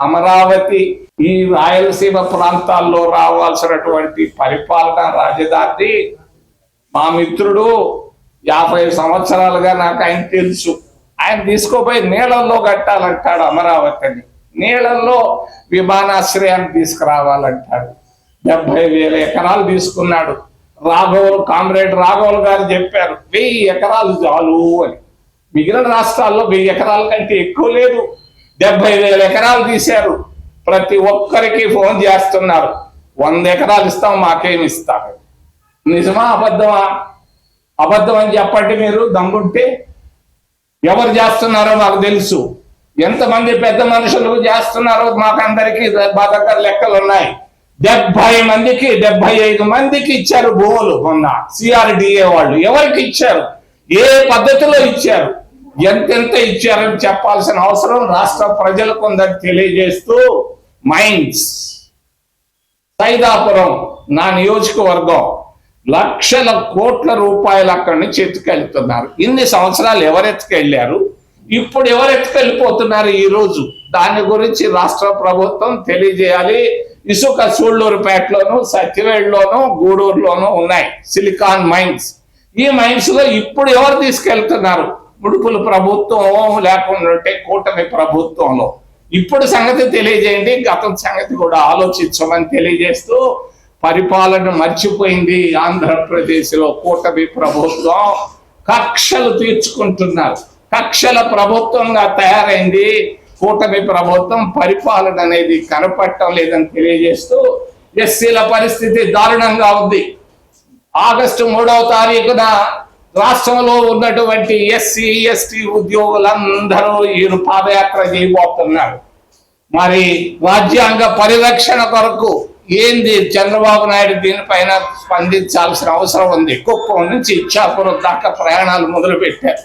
అమరావతి ఈ రాయలసీమ ప్రాంతాల్లో రావాల్సినటువంటి పరిపాలన రాజధాని మా మిత్రుడు యాభై సంవత్సరాలుగా నాకు ఆయన తెలుసు. ఆయన తీసుకుపోయి నీళ్ళల్లో కట్టాలంటాడు అమరావతిని. నీళ్ళల్లో విమానాశ్రయాన్ని తీసుకురావాలంటాడు. డెబ్బై వేల ఎకరాలు తీసుకున్నాడు. రాఘవులు కామ్రేడ్ రాఘవులు గారు చెప్పారు వెయ్యి ఎకరాలు చాలు అని. మిగిలిన రాష్ట్రాల్లో వెయ్యి ఎకరాల కంటే ఎక్కువ లేదు. డెబ్బై వేల ఎకరాలు తీశారు. ప్రతి ఒక్కరికి ఫోన్ చేస్తున్నారు. వంద ఎకరాలు ఇస్తాం మాకేమి ఇస్తారు? నిజమా అబద్ధమా? అబద్ధం అని చెప్పండి మీరు దమ్ముంటే. ఎవరు చేస్తున్నారో మాకు తెలుసు. ఎంతమంది పెద్ద మనుషులు చేస్తున్నారో మాకు అందరికీ మా దగ్గర లెక్కలు ఉన్నాయి డెబ్బై మందికి డెబ్బై ఐదు మందికి ఇచ్చారు భూములు మొన్న. సిఆర్డిఏ వాళ్ళు ఎవరికి ఇచ్చారు? ఏ పద్ధతిలో ఇచ్చారు? ఎంతెంత ఇచ్చారని చెప్పాల్సిన అవసరం రాష్ట్ర ప్రజలకు ఉందని తెలియజేస్తూ మైండ్స్ సైదాపురం నా నియోజకవర్గం లక్షల కోట్ల రూపాయలు అక్కడి నుంచి ఎత్తుకెళ్తున్నారు. ఇన్ని సంవత్సరాలు ఎవరెత్తుకెళ్ళారు ఇప్పుడు ఎవరు ఎత్తుకెళ్ళిపోతున్నారు దాని గురించి రాష్ట్ర ప్రభుత్వం తెలియజేయాలి. ఇసుక సూళ్ళూరుపేటలోను సత్యవేడులోను గూడూరులోను ఉన్నాయి. Silicon mines. ఈ మైన్స్లో ఇప్పుడు ఎవరు తీసుకెళ్తున్నారు? ముడుపుల ప్రభుత్వం లేకుండా ఉంటే కూటమి ప్రభుత్వంలో. ఇప్పుడు సంగతి తెలియజేయండి గతం సంగతి కూడా ఆలోచించమని తెలియజేస్తూ పరిపాలన మర్చిపోయింది ఆంధ్రప్రదేశ్లో కూటమి ప్రభుత్వం. కక్షలు తీర్చుకుంటున్నారు. కక్షల ప్రభుత్వంగా తయారైంది కూటమి ప్రభుత్వం. పరిపాలన అనేది కనపడటం లేదని తెలియజేస్తూ ఎస్సీల పరిస్థితి దారుణంగా ఉంది. ఆగస్టు మూడవ తారీఖున రాష్ట్రంలో ఉన్నటువంటి ఎస్సీ ఎస్టీ ఉద్యోగులందరూ ఈయన పాదయాత్ర చేయబోతున్నారు. మరి రాజ్యాంగ పరిరక్షణ కొరకు ఏంది చంద్రబాబు నాయుడు దీనిపైన స్పందించాల్సిన అవసరం ఉంది? కుప్పం నుంచి ఇచ్చాపురం దాకా ప్రయాణాలు మొదలు పెట్టారు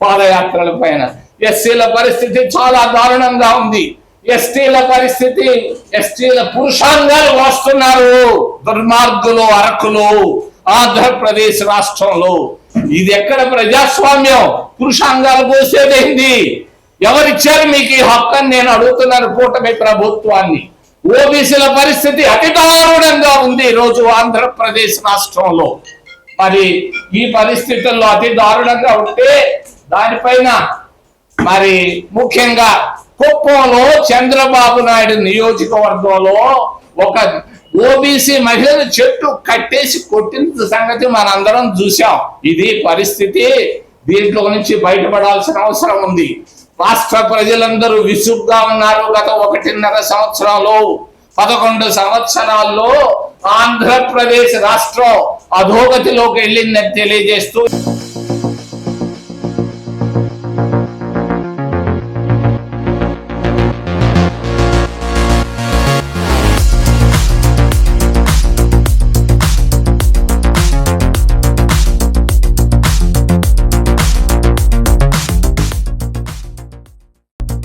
పాదయాత్రల పైన. ఎస్సీల పరిస్థితి చాలా దారుణంగా ఉంది. ఎస్టీల పరిస్థితి ఎస్టీల పురుషాంగాలు వస్తున్నారు. దుర్మార్గులు అరకులు ఆంధ్రప్రదేశ్ రాష్ట్రంలో ఇది ఎక్కడ ప్రజాస్వామ్యం? పురుషాంగాలు పోసేదేంది ఎవరిచ్చారు మీకు ఈ హక్కు అని నేను అడుగుతున్నాను కూటమి ప్రభుత్వాన్ని. ఓబీసీల పరిస్థితి అతి దారుణంగా ఉంది ఈరోజు రోజు ఆంధ్రప్రదేశ్ రాష్ట్రంలో. మరి ఈ పరిస్థితుల్లో అతి దారుణంగా ఉంటే దానిపైన మరి ముఖ్యంగా కుప్పంలో చంద్రబాబు నాయుడు నియోజకవర్గంలో ఒక ఓబీసీ మహిళలు చెట్టు కట్టేసి కొట్టిన సంగతి మనందరం చూసాం ఇది పరిస్థితి. దీంట్లో నుంచి బయటపడాల్సిన అవసరం ఉంది. రాష్ట్ర ప్రజలందరూ విసుగ్గా ఉన్నారు గత ఒకటిన్నర సంవత్సరాలు. పదకొండు సంవత్సరాల్లో ఆంధ్రప్రదేశ్ రాష్ట్రం అధోగతిలోకి వెళ్ళిందని తెలియజేస్తూ